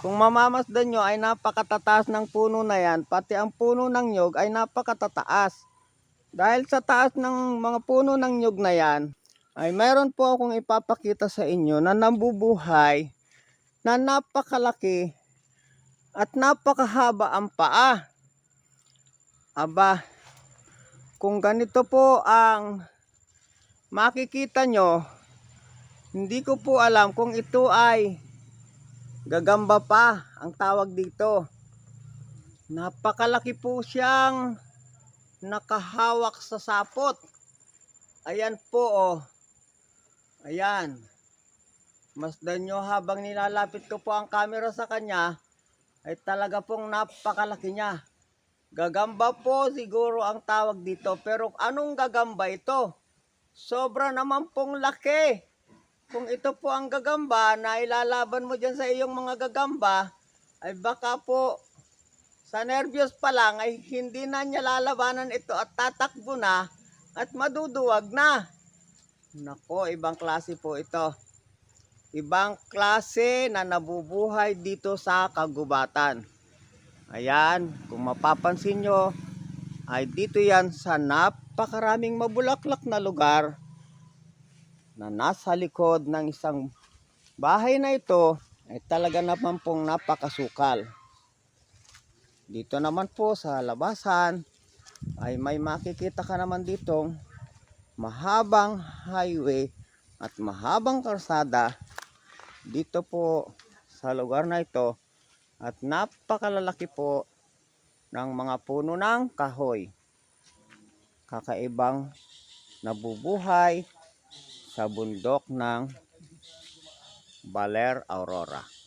Kung mamamasdan nyo ay napakatataas ng puno na yan, pati ang puno ng nyog ay napakatataas. Dahil sa taas ng mga puno ng nyog na yan, ay mayroon po akong ipapakita sa inyo na nambubuhay na napakalaki at napakahaba ang paa. Aba, kung ganito po ang makikita nyo, hindi ko po alam kung ito ay gagamba pa ang tawag dito. Napakalaki po siyang nakahawak sa sapot. Ayan po oh. Ayan. Masdan nyo habang nilalapit ko po ang camera sa kanya, ay talaga pong napakalaki niya. Gagamba po siguro ang tawag dito. Pero anong gagamba ito? Sobra naman pong laki. Kung ito po ang gagamba na ilalaban mo dyan sa iyong mga gagamba, ay baka po sa nervyos pa lang ay hindi na niya lalabanan ito at tatakbo na at maduduwag na. Nako, ibang klase po ito. Ibang klase na nabubuhay dito sa kagubatan. Ayan, kung mapapansin nyo, ay dito yan sa napakaraming mabulaklak na lugar na nasa likod ng isang bahay na ito ay talaga naman pong napakasukal. Dito naman po sa labasan ay may makikita ka naman ditong mahabang highway at mahabang karsada dito po sa lugar na ito at napakalalaki po ng mga puno ng kahoy. Kakaibang nabubuhay sa bundok ng Baler Aurora.